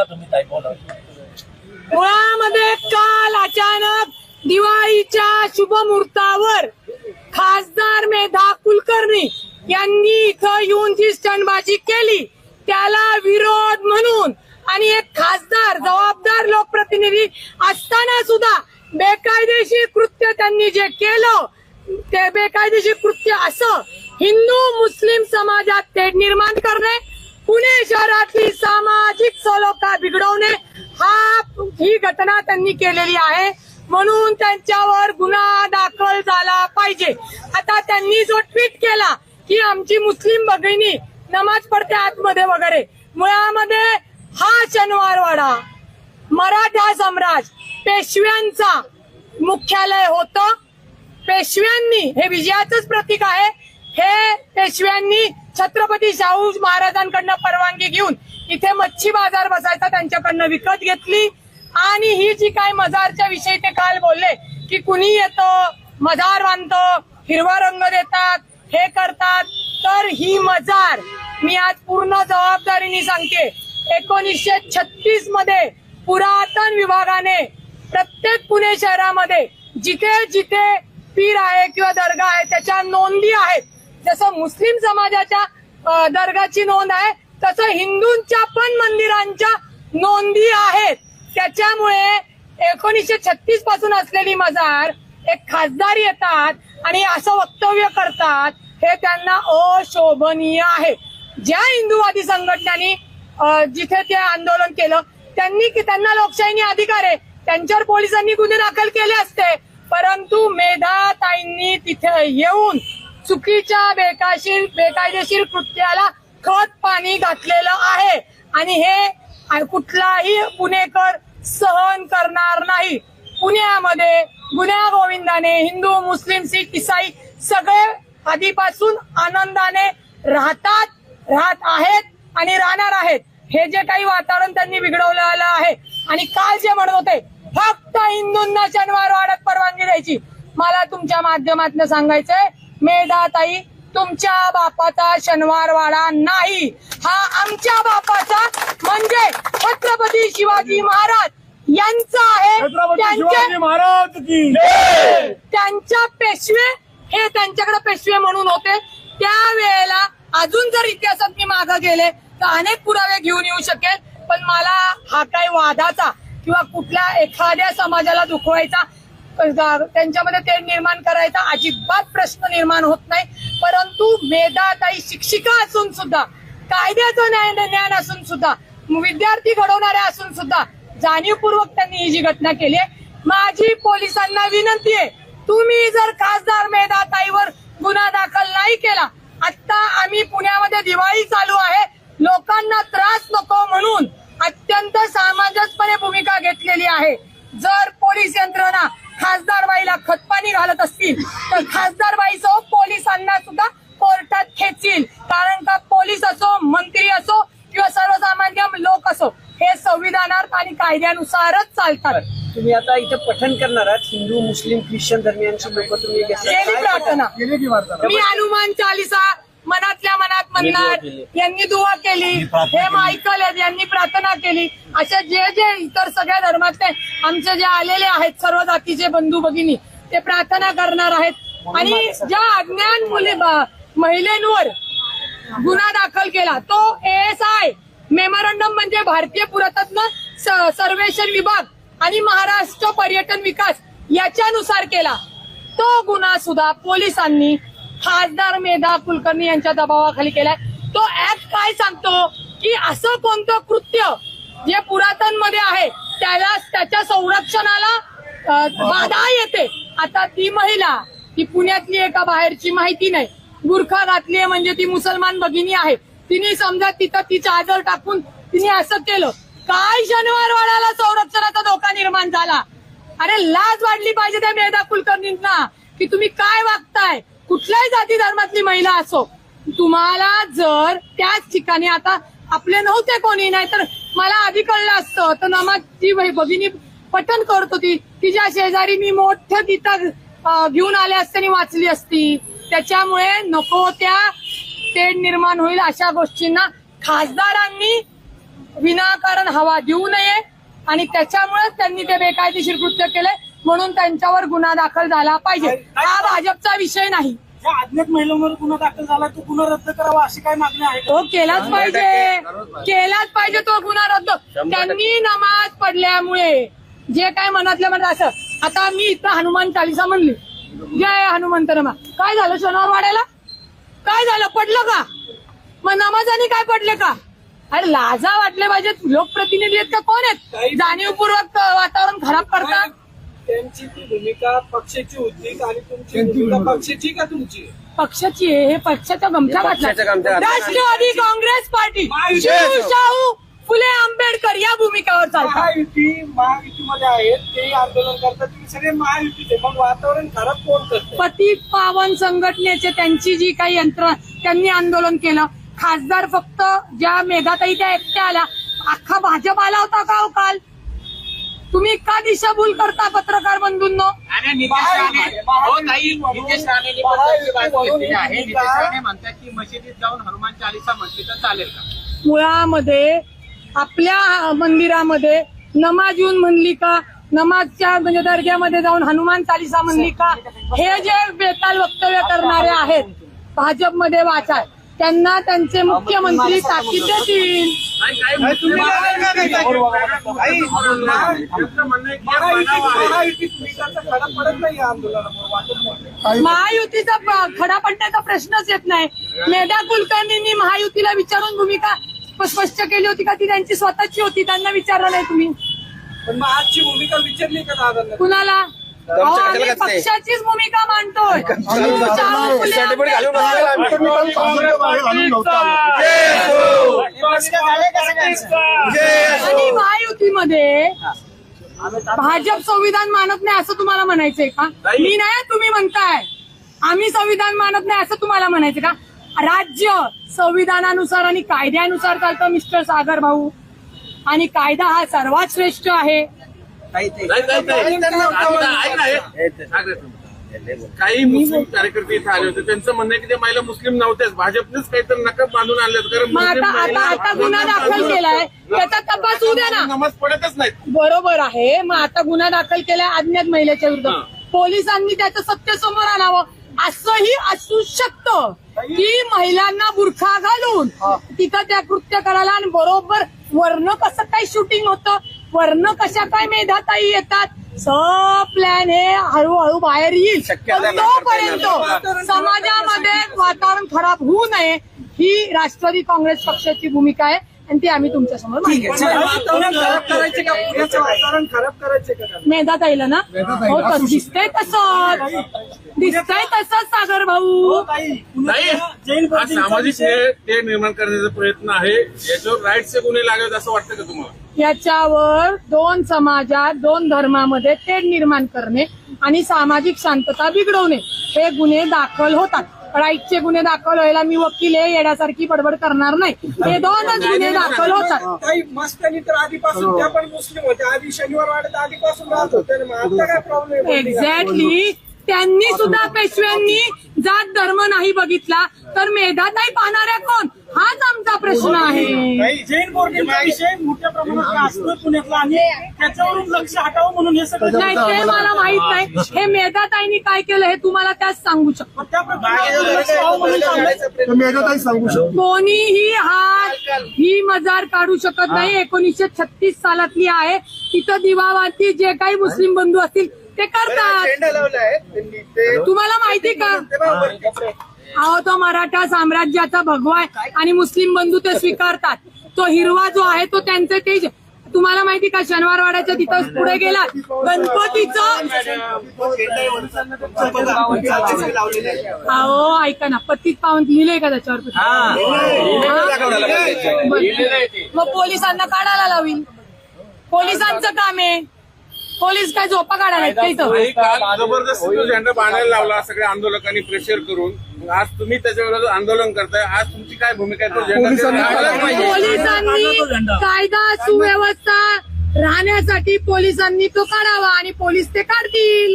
बोला तुम्ही ताई बोला. मुळामध्ये काल अचानक दिवाळीच्या शुभ मुहूर्तावर खासदार मेधा कुलकर्णी यांनी इथं येऊन जी स्टंडबाजी केली त्याला विरोध म्हणून आणि एक खासदार जबाबदार लोकप्रतिनिधी असताना सुद्धा बेकायदेशीर कृत्य त्यांनी जे केलं ते बेकायदेशीर कृत्य असं हिंदू मुस्लिम समाजात ते निर्माण करणे पुणे शहरातली सामाजिक सलोखा बिघडवणे हा ही घटना त्यांनी केलेली आहे. म्हणून त्यांच्यावर गुन्हा दाखल झाला पाहिजे. आता त्यांनी जो ट्विट केला की आमची मुस्लिम भगिनी नमाज पडते आतमध्ये वगैरे मुळामध्ये हा शनिवारवाडा मराठा सम्राज पेशव्यांचा मुख्यालय होतं. पेशव्यांनी हे विजयाचंच प्रतीक आहे. हे पेशव्यांनी छत्रपती शाहू महाराजांकडनं परवानगी घेऊन इथे मच्छी बाजार बसायचा त्यांच्याकडनं विकत घेतली. आणि ही जी काय मजारच्या विषयी ते काल बोलले की कुणी येतं मजार बांधतो हिरवा रंग देतात हे करतात. तर ही मजार मी आज पूर्ण जबाबदारीने सांगते. एकोणीसशे छत्तीसमध्ये पुरातन विभागाने प्रत्येक पुणे शहरामध्ये जिथे जिथे पीर आहे किंवा दर्गा आहे त्याच्या नोंदी आहेत. जसं मुस्लिम समाजाच्या दर्गाची नोंद आहे तसं हिंदूंच्या पण मंदिरांच्या नोंदी आहेत. त्याच्यामुळे एकोणीसशे छत्तीसपासून असलेली मजार एक खासदार येतात आणि असं वक्तव्य करतात हे त्यांना अशोभनीय आहे. ज्या हिंदूवादी संघटनांनी जिथे ते आंदोलन केलं त्यांनी की त्यांना लोकशाहीने अधिकार आहे. त्यांच्यावर पोलिसांनी गुन्हे दाखल केले असते परंतु मेधाताईंनी तिथे येऊन चुकीच्या बेकाशीर बेकायदेशीर कृत्याला खत पाणी घातलेलं आहे. आणि हे कुठलाही पुणेकर सहन करणार नाही. पुण्यामध्ये गुन्हा गोविंदाने हिंदू मुस्लिम सिख इसाई सगळे आधीपासून आनंदाने राहतात राहत आहेत आणि राहणार आहेत. हे जे काही वातावरण त्यांनी बिघडवलेलं आहे. आणि काल जे म्हणत होते फक्त हिंदूंना शनिवार वाड्यात परवानगी द्यायची. मला तुमच्या माध्यमातून सांगायचंय मेधाताई तुमच्या बापाचा शनिवार वाडा नाही. हा आमच्या बापाचा म्हणजे छत्रपती शिवाजी महाराज यांचा आहे. छत्रपती शिवाजी त्यांचे महाराज की त्यांच्या पेशवे हे त्यांच्याकडे पेशवे म्हणून होते. त्यावेळेला अजून जर इतिहासात मी मागे गेले तर अनेक पुरावे घेऊन येऊ शकेल. पण मला हा काही वादाचा किंवा कुठल्या एखाद्या समाजाला दुखवायचा त्यांच्यामध्ये ते निर्माण करायचा अजिबात प्रश्न निर्माण होत नाही. परंतु मेधा काही शिक्षिका असून सुद्धा कायद्याचं ज्ञान ज्ञान असून सुद्धा विद्यार्थी घडवणाऱ्या असून सुद्धा जाणीवपूर्वक त्यांनी ही जी घटना केली आहे. माझी पोलिसांना विनंती आहे तुम्ही जर खासदार मेधाताईवर गुन्हा दाखल नाही केला आता आम्ही पुण्यामध्ये दिवाळी चालू आहे लोकांना त्रास नको म्हणून अत्यंत सामंजस्यपणे भूमिका घेतलेली आहे. जर पोलीस यंत्रणा खासदार बाईला खतपाणी घालत असतील तर खासदार बाईसह पोलिसांना सुद्धा कोर्टात खेचील. कारण का पोलीस असो मंत्री असो किंवा सर्वसामान्य लोक असो हे संविधानात आणि कायद्यानुसारच चालतात. तुम्ही आता इथे पठण करणार आहात हिंदू मुस्लिम ख्रिश्चन धर्मियांची लोक तुम्ही प्रार्थना. मी हनुमान चालिसा मनातल्या मनात म्हणणार. यांनी दुवा केली हे मायकल यांनी प्रार्थना केली. असे जे जे इतर सगळ्या धर्मातले आमचे जे आलेले आहेत सर्व जातीचे बंधू भगिनी ते प्रार्थना करणार आहेत. आणि ज्या अज्ञान मुली महिलांवर गुन्हा दाखल केला तो एस आय मेमोरंडम म्हणजे भारतीय पुरातत्व सर्वेक्षण विभाग आणि महाराष्ट्र पर्यटन विकास याच्यानुसार केला. तो गुन्हा सुद्धा पोलिसांनी खासदार मेधा कुलकर्णी यांच्या दबावाखाली केलाय. तो ऍक्ट काय सांगतो? की असं कोणतं कृत्य जे पुरातनमध्ये आहे त्याला त्याच्या संरक्षणाला बाधा येते. आता ती महिला ती पुण्यातली एका बाहेरची माहिती नाही. बुरखा घातली आहे म्हणजे ती मुसलमान भगिनी आहे. तिने समजा तिथं ती चादर टाकून तिने असं केलं. काय शनिवारवाड्याला संरक्षणाचा धोका निर्माण झाला? अरे लाज वाढली पाहिजे त्या मेधा कुलकर्णींना की तुम्ही काय वागताय? कुठल्याही जाती धर्मातली महिला असो तुम्हाला जर त्याच ठिकाणी आता आपले नव्हते कोणी नाही तर मला आधी कळलं असतं. तर नमाज ती भगिनी पठण करत होती तिच्या शेजारी मी मोठ्या तिथं घेऊन आले असते आणि वाचली असती. त्याच्यामुळे नको त्या तेढ निर्माण होईल अशा गोष्टींना खासदारांनी विनाकारण हवा देऊ नये. आणि त्याच्यामुळेच त्यांनी ते बेकायदेशीर कृत्य केले. म्हणून त्यांच्यावर गुन्हा दाखल झाला पाहिजे. हा भाजपचा विषय नाही. ज्या अज्ञात महिलांवर गुन्हा दाखल झाला तो गुन्हा रद्द करावा अशी काय मागणी आहे? तो केलाच पाहिजे. केलाच पाहिजे तो गुन्हा रद्द. त्यांनी नमाज पडल्यामुळे जे काय मनातल्या मनात असं आता मी इथं हनुमान चालिसा म्हणली. जय हनुमंत नमा. काय झालं शनिवार वाड्याला काय झालं? पडलं का? मग नमाजाने काय पडले का? अरे लाजा वाटले पाहिजेत. लोकप्रतिनिधी आहेत का? कोण आहेत? जाणीवपूर्वक वातावरण खराब करतात. त्यांची ती भूमिका पक्षाची होती आणि तुमची भूमिका पक्षाची का तुमची? पक्षाची आहे हे पक्षाचा गमछा घातला पक्षाचा गमछा घातला. राष्ट्रवादी काँग्रेस पार्टी. महायुती- शिवशाहू फुले आंबेडकर या भूमिकावर चालतात. महायुती महायुतीमध्ये आहेत ते आंदोलन करतात. तुम्ही सगळे महायुतीचे. मग वातावरण खराब कोण करतं? पतित पावन संघटनेचे त्यांची जी काही यंत्र त्यांनी आंदोलन केलं. खासदार फक्त ज्या मेघाताई त्या एकट्या आल्या. अख्खा भाजप आला होता का हो काल? तुम्ही का दिशाभूल करता पत्रकार बंधूंनो? आणि नितेश राणे. हो ताई नितेश राणेंनी पण त्याची बाजू घेतलेली आहे. नितेश राणे म्हणतात की मशिदीत जाऊन हनुमान चालिसा म्हटली तर चालेल का? मुळामध्ये आपल्या मंदिरामध्ये नमाज येऊन म्हणली का? नमाजच्या म्हणजे दर्ग्यामध्ये जाऊन हनुमान चालिसा म्हणली का? हे जे बेताल वक्तव्य करणारे आहेत भाजपमध्ये वाचा. त्यांना त्यांचे मुख्यमंत्री ताकीद देतील. महायुतीचा खडा पडण्याचा प्रश्नच येत नाही. मेधा कुलकर्णींनी महायुतीला विचारून भूमिका स्प- स्पष्ट केली होती का? ती त्यांची स्वतःची होती त्यांना विचारलं नाही तुम्ही. पण मग आजची भूमिका विचारली का कुणाला? आम्ही? पक्षाचीच भूमिका मांडतोय. आणि महायुतीमध्ये भाजप संविधान मानत नाही असं तुम्हाला म्हणायचंय का मी नाही तुम्ही म्हणताय आम्ही संविधान मानत नाही असं तुम्हाला म्हणायचं का राज्य संविधानानुसार आणि कायद्यानुसार चालतं मिस्टर सागर भाऊ आणि कायदा हा सर्वात श्रेष्ठ आहे काही मुस्लिम कार्यकर्ते इथे आले होते. त्यांचं म्हणणं आहे की ते महिला मुस्लिम नव्हत्याच. भाजपनेच काहीतरी नकब बांधून आणले होते. कारण आता गुन्हा दाखल केलाय. त्याचा तपास होऊ द्या ना. नमाज पडतच नाहीत. बरोबर आहे. मग आता गुन्हा दाखल केलाय अज्ञात महिलेच्या विरुद्ध. हा. पोलिसांनी त्याचं सत्य समोर आणावं. असंही असू शकतं की महिलांना बुरखा घालून तिथं त्या कृत्य करायला आणि बरोबर वर्ण कसं काय शूटिंग होतं वर्ण कशा काय मेधाताई येतात? सब प्लॅन हे हळूहळू बाहेर येईल. पण. तोपर्यंत समाजामध्ये वातावरण खराब होऊ नये ही राष्ट्रवादी काँग्रेस पक्षाची भूमिका आहे आणि ती आम्ही तुमच्यासमोर पण वातावरण खराब करायचे का? पुण्याचं वातावरण खराब करायचे का? त्यांना? मेधात आईला ना हो तस दिसतंय तसंच. दिसतंय तसंच सागर भाऊ. हा सामाजिक ते निर्माण करण्याचा प्रयत्न आहे. याच्यावर राईटचे गुन्हे लागावेत असं वाटतं का तुम्हाला? याच्यावर दोन समाजात दोन धर्मामध्ये तेढ निर्माण करणे आणि सामाजिक शांतता बिघडवणे हे गुन्हे दाखल होतात. राईटचे गुन्हे दाखल व्हायला मी वकील आहे येण्यासारखी बडबड करणार नाही. हे दोनच गुन्हे दाखल होतात. काही मस्तानी तर आधीपासून त्या पण मुस्लिम होत्या आधी शनिवार वाड्यात आधीपासून राहत होते. एक्झॅक्टली त्यांनी सुद्धा पेशव्यांनी जात धर्म नाही बघितला तर मेधाताई पाहणाऱ्या कोण? हाच आमचा प्रश्न आहे. जैन बोर्डिंगचा विषय मोठ्या प्रमाणात गाजतोय पुण्यातला आणि त्याच्यावरून लक्ष हटावं म्हणून हे सगळं नाही ते मला माहीत नाही. हे मेधाताईंनी काय केलं हे तुम्हाला त्याच सांगू शकतो. हवं म्हणून चाललंय. कोणीही हा ही मजार काढू शकत नाही. एकोणीसशे छत्तीस सालातली आहे. तिथं दिवावाती जे काही मुस्लिम बंधू असतील ते करतात. तुम्हाला माहिती का? अहो तो मराठा साम्राज्याचा भगवा आहे आणि मुस्लिम बंधू ते स्वीकारतात. तो हिरवा जो आहे तो त्यांचे ते तुम्हाला माहिती का शनिवारवाड्याच्या तिथं पुढे गेला. गणपतीचं अहो ऐका ना. पत्तीत पाहून लिहिलंय का त्याच्यावर हा? मग पोलिसांना काढायला लावील पोलिसांचं काम आहे. पोलीस काय झोपा काढायला काल जबरदस्ती तो झेंडा बांधायला लावला सगळ्या आंदोलकांनी प्रेशर करून आज तुम्ही त्याच्या विरोधात आंदोलन करताय आज तुमची काय भूमिका आहे? तो झेंडा ते लावायलाच पाहिजे. पोलिसांनी कायदा सुव्यवस्था राहण्यासाठी पोलिसांनी तो काढावा आणि पोलीस ते काढतील.